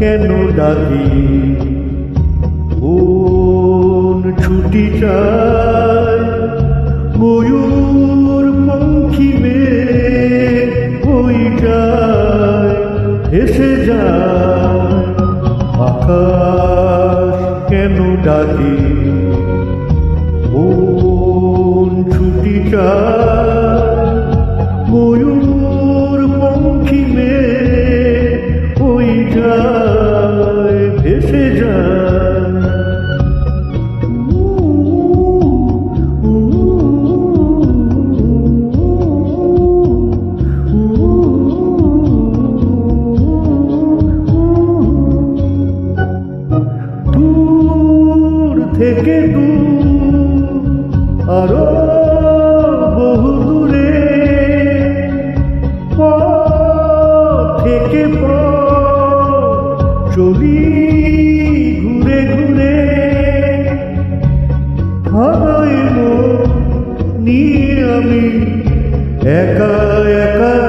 ডাকি? মন ছুটি চায় ময়ূর পঙ্খী মেঘ হই যায় এসে যায়। আকাশ কেন ডাকি? মন ছুটি চায় ময়ূর পঙ্খী মেঘ হই যায় থেকে দূর আরও বহু দূরে। থেকে চলি ঘুরে ঘুরে। হারায় নিয়ে আমি একা একা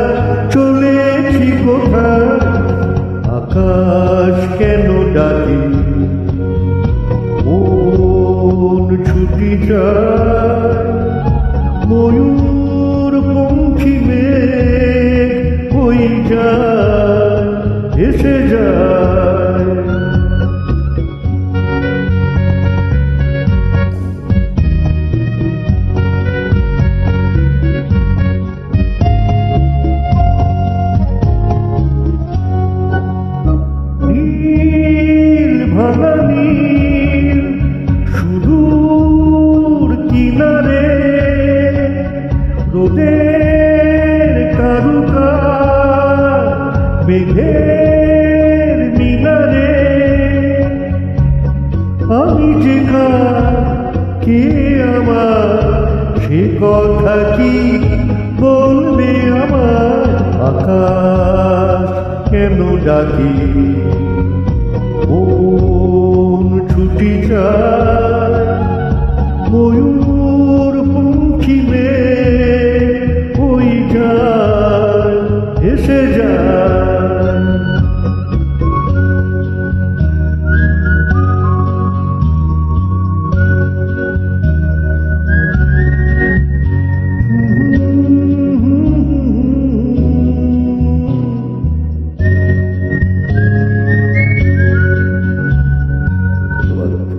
মেঘের মিনারে। আমি যেখা কে আমার? সে কথা কি বলবে আমার? আকাশ কেন ডাকি? মন ছুটি চায়